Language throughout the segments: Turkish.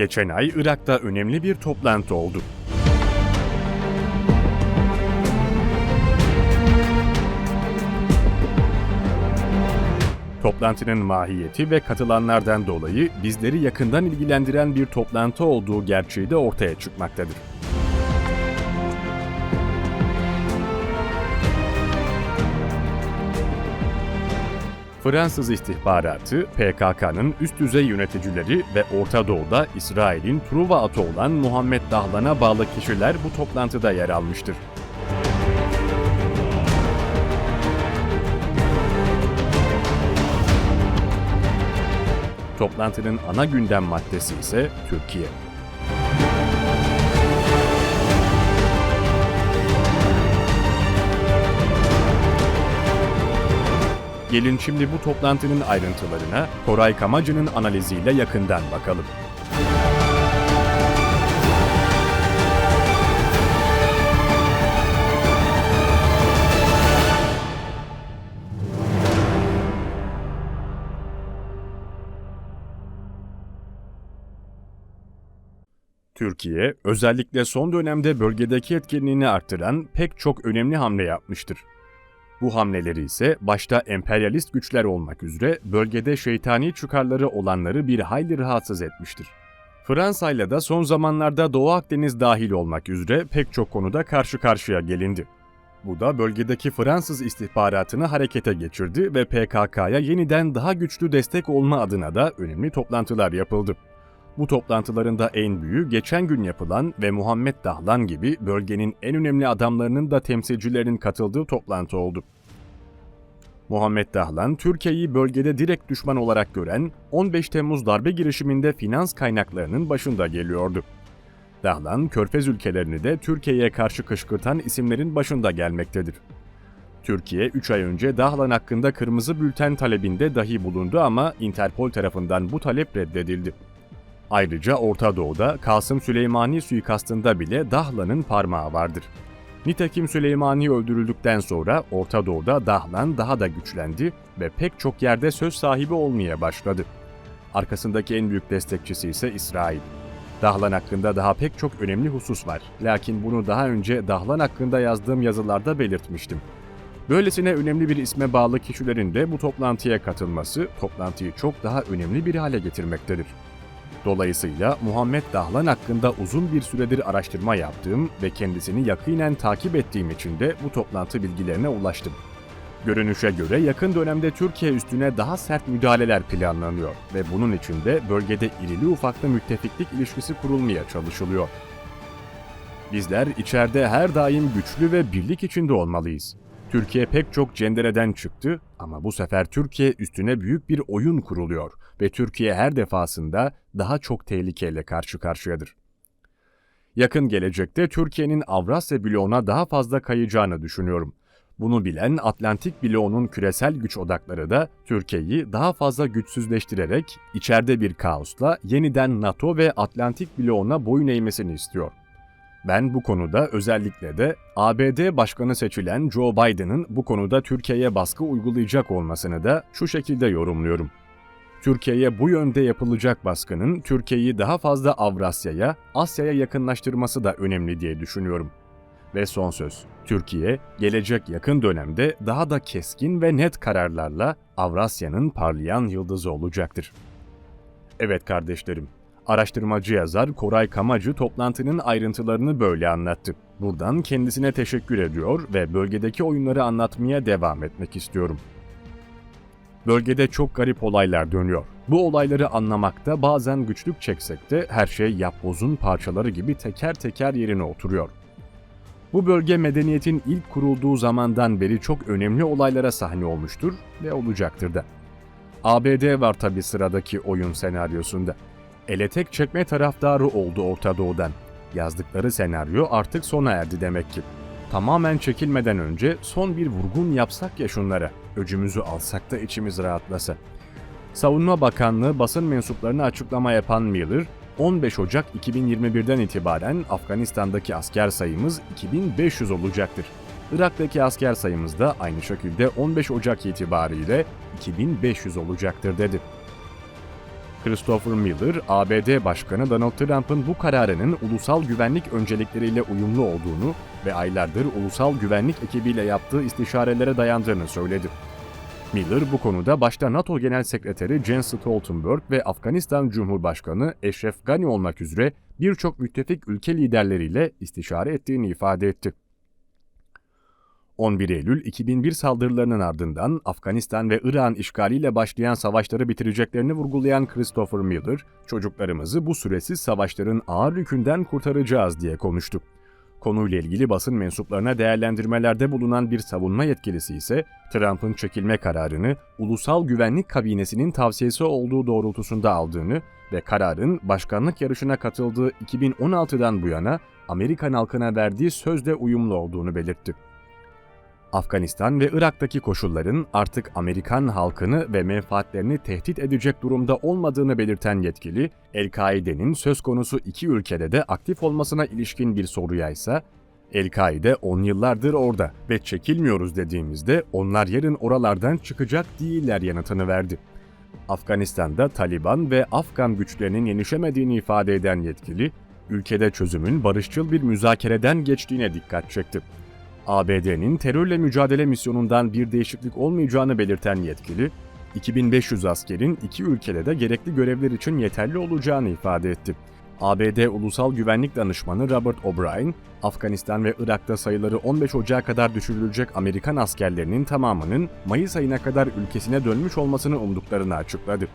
Geçen ay Irak'ta önemli bir toplantı oldu. Toplantının mahiyeti ve katılanlardan dolayı bizleri yakından ilgilendiren bir toplantı olduğu gerçeği de ortaya çıkmaktadır. Fransız istihbaratı, PKK'nın üst düzey yöneticileri ve Orta Doğu'da İsrail'in Truva atı olan Muhammed Dahlan'a bağlı kişiler bu toplantıda yer almıştır. Toplantının ana gündem maddesi ise Türkiye. Gelin şimdi bu toplantının ayrıntılarına Koray Kamacı'nın analiziyle yakından bakalım. Türkiye, özellikle son dönemde bölgedeki etkinliğini arttıran pek çok önemli hamle yapmıştır. Bu hamleleri ise başta emperyalist güçler olmak üzere bölgede şeytani çıkarları olanları bir hayli rahatsız etmiştir. Fransa ile de son zamanlarda Doğu Akdeniz dahil olmak üzere pek çok konuda karşı karşıya gelindi. Bu da bölgedeki Fransız istihbaratını harekete geçirdi ve PKK'ya yeniden daha güçlü destek olma adına da önemli toplantılar yapıldı. Bu toplantılarında en büyüğü geçen gün yapılan ve Muhammed Dahlan gibi bölgenin en önemli adamlarının da temsilcilerinin katıldığı toplantı oldu. Muhammed Dahlan, Türkiye'yi bölgede direkt düşman olarak gören 15 Temmuz darbe girişiminde finans kaynaklarının başında geliyordu. Dahlan, Körfez ülkelerini de Türkiye'ye karşı kışkırtan isimlerin başında gelmektedir. Türkiye 3 ay önce Dahlan hakkında kırmızı bülten talebinde dahi bulundu ama Interpol tarafından bu talep reddedildi. Ayrıca Orta Doğu'da Kasım Süleymani suikastında bile Dahlan'ın parmağı vardır. Nitekim Süleymani öldürüldükten sonra Orta Doğu'da Dahlan daha da güçlendi ve pek çok yerde söz sahibi olmaya başladı. Arkasındaki en büyük destekçisi ise İsrail. Dahlan hakkında daha pek çok önemli husus var. Lakin bunu daha önce Dahlan hakkında yazdığım yazılarda belirtmiştim. Böylesine önemli bir isme bağlı kişilerin de bu toplantıya katılması toplantıyı çok daha önemli bir hale getirmektedir. Dolayısıyla Muhammed Dahlan hakkında uzun bir süredir araştırma yaptığım ve kendisini yakinen takip ettiğim için de bu toplantı bilgilerine ulaştım. Görünüşe göre yakın dönemde Türkiye üstüne daha sert müdahaleler planlanıyor ve bunun için de bölgede irili ufaklı müttefiklik ilişkisi kurulmaya çalışılıyor. Bizler içeride her daim güçlü ve birlik içinde olmalıyız. Türkiye pek çok cendereden çıktı ama bu sefer Türkiye üstüne büyük bir oyun kuruluyor ve Türkiye her defasında daha çok tehlikeyle karşı karşıyadır. Yakın gelecekte Türkiye'nin Avrasya bloğuna daha fazla kayacağını düşünüyorum. Bunu bilen Atlantik bloğunun küresel güç odakları da Türkiye'yi daha fazla güçsüzleştirerek içeride bir kaosla yeniden NATO ve Atlantik bloğuna boyun eğmesini istiyor. Ben bu konuda özellikle de ABD Başkanı seçilen Joe Biden'ın bu konuda Türkiye'ye baskı uygulayacak olmasını da şu şekilde yorumluyorum. Türkiye'ye bu yönde yapılacak baskının Türkiye'yi daha fazla Avrasya'ya, Asya'ya yakınlaştırması da önemli diye düşünüyorum. Ve son söz, Türkiye gelecek yakın dönemde daha da keskin ve net kararlarla Avrasya'nın parlayan yıldızı olacaktır. Evet kardeşlerim, Araştırmacı yazar Koray Kamacı toplantının ayrıntılarını böyle anlattı. Buradan kendisine teşekkür ediyor ve bölgedeki oyunları anlatmaya devam etmek istiyorum. Bölgede çok garip olaylar dönüyor. Bu olayları anlamakta bazen güçlük çeksek de her şey yapbozun parçaları gibi teker teker yerine oturuyor. Bu bölge medeniyetin ilk kurulduğu zamandan beri çok önemli olaylara sahne olmuştur ve olacaktır da. ABD var tabi sıradaki oyun senaryosunda. Ele tek çekme taraftarı oldu Orta Doğu'dan. Yazdıkları senaryo artık sona erdi demek ki. Tamamen çekilmeden önce son bir vurgun yapsak ya şunlara. Öcümüzü alsak da içimiz rahatlasa. Savunma Bakanlığı basın mensuplarına açıklama yapan Miller, 15 Ocak 2021'den itibaren Afganistan'daki asker sayımız 2500 olacaktır. Irak'taki asker sayımız da aynı şekilde 15 Ocak itibariyle 2500 olacaktır dedi. Christopher Miller, ABD Başkanı Donald Trump'ın bu kararının ulusal güvenlik öncelikleriyle uyumlu olduğunu ve aylardır ulusal güvenlik ekibiyle yaptığı istişarelere dayandığını söyledi. Miller bu konuda başta NATO Genel Sekreteri Jens Stoltenberg ve Afganistan Cumhurbaşkanı Eşref Gani olmak üzere birçok müttefik ülke liderleriyle istişare ettiğini ifade etti. 11 Eylül 2001 saldırılarının ardından Afganistan ve İran işgaliyle başlayan savaşları bitireceklerini vurgulayan Christopher Miller, çocuklarımızı bu süresiz savaşların ağır yükünden kurtaracağız diye konuştu. Konuyla ilgili basın mensuplarına değerlendirmelerde bulunan bir savunma yetkilisi ise Trump'ın çekilme kararını ulusal güvenlik kabinesinin tavsiyesi olduğu doğrultusunda aldığını ve kararın başkanlık yarışına katıldığı 2016'dan bu yana Amerikan halkına verdiği sözle uyumlu olduğunu belirtti. Afganistan ve Irak'taki koşulların artık Amerikan halkını ve menfaatlerini tehdit edecek durumda olmadığını belirten yetkili, El-Kaide'nin söz konusu iki ülkede de aktif olmasına ilişkin bir soruya ise El-Kaide 10 yıllardır orada ve çekilmiyoruz dediğimizde onlar yarın oralardan çıkacak değiller yanıtını verdi. Afganistan'da Taliban ve Afgan güçlerinin yenişemediğini ifade eden yetkili, ülkede çözümün barışçıl bir müzakereden geçtiğine dikkat çekti. ABD'nin terörle mücadele misyonundan bir değişiklik olmayacağını belirten yetkili, 2500 askerin iki ülkede de gerekli görevler için yeterli olacağını ifade etti. ABD Ulusal Güvenlik Danışmanı Robert O'Brien, Afganistan ve Irak'ta sayıları 15 Ocağı kadar düşürülecek Amerikan askerlerinin tamamının Mayıs ayına kadar ülkesine dönmüş olmasını umduklarını açıkladı.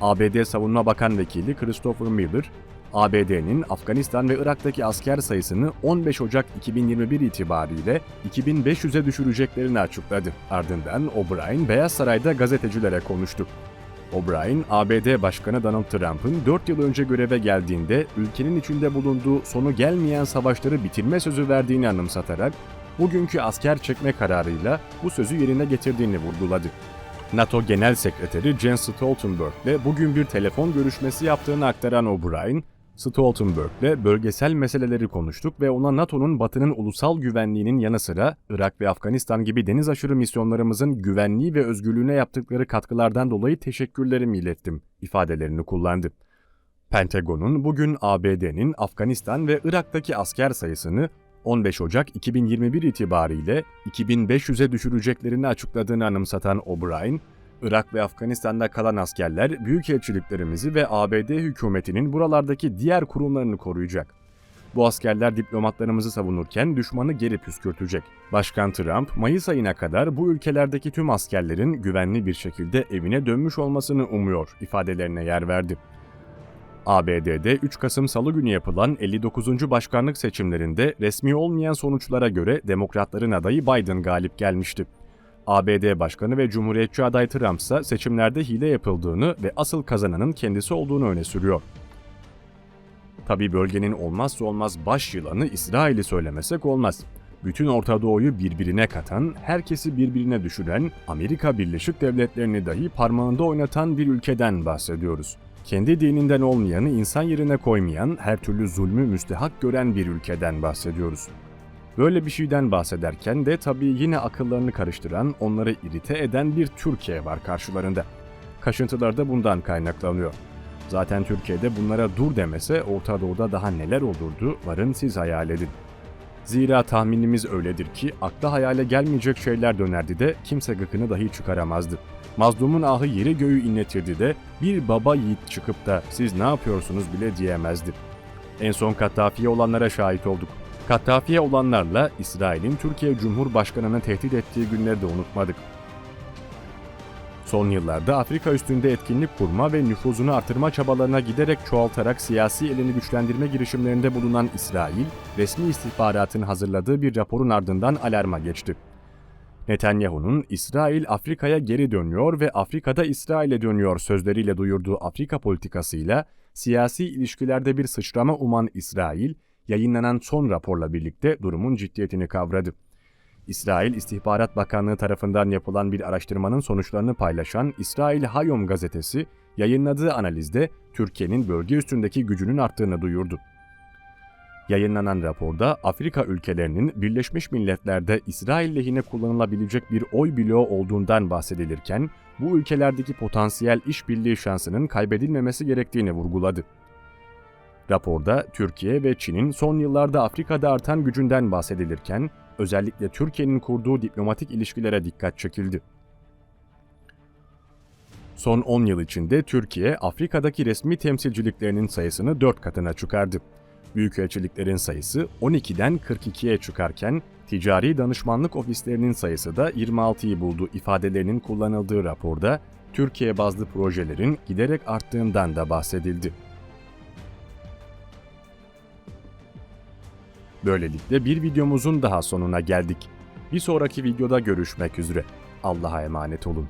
ABD Savunma Bakan Vekili Christopher Miller, ABD'nin Afganistan ve Irak'taki asker sayısını 15 Ocak 2021 itibariyle 2500'e düşüreceklerini açıkladı. Ardından O'Brien Beyaz Saray'da gazetecilere konuştu. O'Brien, ABD Başkanı Donald Trump'ın 4 yıl önce göreve geldiğinde ülkenin içinde bulunduğu sonu gelmeyen savaşları bitirme sözü verdiğini anımsatarak bugünkü asker çekme kararıyla bu sözü yerine getirdiğini vurguladı. NATO Genel Sekreteri Jens Stoltenberg ile bugün bir telefon görüşmesi yaptığını aktaran O'Brien, Stoltenberg'le bölgesel meseleleri konuştuk ve ona NATO'nun Batı'nın ulusal güvenliğinin yanı sıra Irak ve Afganistan gibi deniz aşırı misyonlarımızın güvenliği ve özgürlüğüne yaptıkları katkılardan dolayı teşekkürlerimi ilettim ifadelerini kullandı. Pentagon'un bugün ABD'nin Afganistan ve Irak'taki asker sayısını 15 Ocak 2021 itibariyle 2500'e düşüreceklerini açıkladığını anımsatan O'Brien, Irak ve Afganistan'da kalan askerler büyükelçiliklerimizi ve ABD hükümetinin buralardaki diğer kurumlarını koruyacak. Bu askerler diplomatlarımızı savunurken düşmanı geri püskürtecek. Başkan Trump, Mayıs ayına kadar bu ülkelerdeki tüm askerlerin güvenli bir şekilde evine dönmüş olmasını umuyor ifadelerine yer verdi. ABD'de 3 Kasım Salı günü yapılan 59. başkanlık seçimlerinde resmi olmayan sonuçlara göre Demokratların adayı Biden galip gelmişti. ABD Başkanı ve Cumhuriyetçi aday Trump ise seçimlerde hile yapıldığını ve asıl kazananın kendisi olduğunu öne sürüyor. Tabi bölgenin olmazsa olmaz baş yılanı İsrail'i söylemesek olmaz. Bütün Orta Doğu'yu birbirine katan, herkesi birbirine düşüren, Amerika Birleşik Devletleri'ni dahi parmağında oynatan bir ülkeden bahsediyoruz. Kendi dininden olmayanı insan yerine koymayan, her türlü zulmü müstehak gören bir ülkeden bahsediyoruz. Böyle bir şeyden bahsederken de tabii yine akıllarını karıştıran, onları irite eden bir Türkiye var karşılarında. Kaşıntılar da bundan kaynaklanıyor. Zaten Türkiye'de bunlara dur demese Orta Doğu'da daha neler olurdu varın siz hayal edin. Zira tahminimiz öyledir ki akla hayale gelmeyecek şeyler dönerdi de kimse gıkını dahi çıkaramazdı. Mazlumun ahı yeri göğü inletirdi de bir baba yiğit çıkıp da siz ne yapıyorsunuz bile diyemezdi. En son Kattafi'ye olanlara şahit olduk. Kattafi'ye olanlarla İsrail'in Türkiye Cumhurbaşkanı'nı tehdit ettiği günleri de unutmadık. Son yıllarda Afrika üstünde etkinlik kurma ve nüfuzunu artırma çabalarına giderek çoğaltarak siyasi elini güçlendirme girişimlerinde bulunan İsrail, resmi istihbaratın hazırladığı bir raporun ardından alarma geçti. Netanyahu'nun İsrail Afrika'ya geri dönüyor ve Afrika'da İsrail'e dönüyor sözleriyle duyurduğu Afrika politikasıyla siyasi ilişkilerde bir sıçrama uman İsrail, yayınlanan son raporla birlikte durumun ciddiyetini kavradı. İsrail İstihbarat Bakanlığı tarafından yapılan bir araştırmanın sonuçlarını paylaşan İsrail Hayom gazetesi yayınladığı analizde Türkiye'nin bölge üstündeki gücünün arttığını duyurdu. Yayınlanan raporda Afrika ülkelerinin Birleşmiş Milletler'de İsrail lehine kullanılabilecek bir oy bloğu olduğundan bahsedilirken, bu ülkelerdeki potansiyel işbirliği şansının kaybedilmemesi gerektiğini vurguladı. Raporda Türkiye ve Çin'in son yıllarda Afrika'da artan gücünden bahsedilirken özellikle Türkiye'nin kurduğu diplomatik ilişkilere dikkat çekildi. Son 10 yıl içinde Türkiye, Afrika'daki resmi temsilciliklerinin sayısını 4 katına çıkardı. Büyükelçiliklerin sayısı 12'den 42'ye çıkarken, ticari danışmanlık ofislerinin sayısı da 26'yı buldu ifadelerinin kullanıldığı raporda, Türkiye bazlı projelerin giderek arttığından da bahsedildi. Böylelikle bir videomuzun daha sonuna geldik. Bir sonraki videoda görüşmek üzere. Allah'a emanet olun.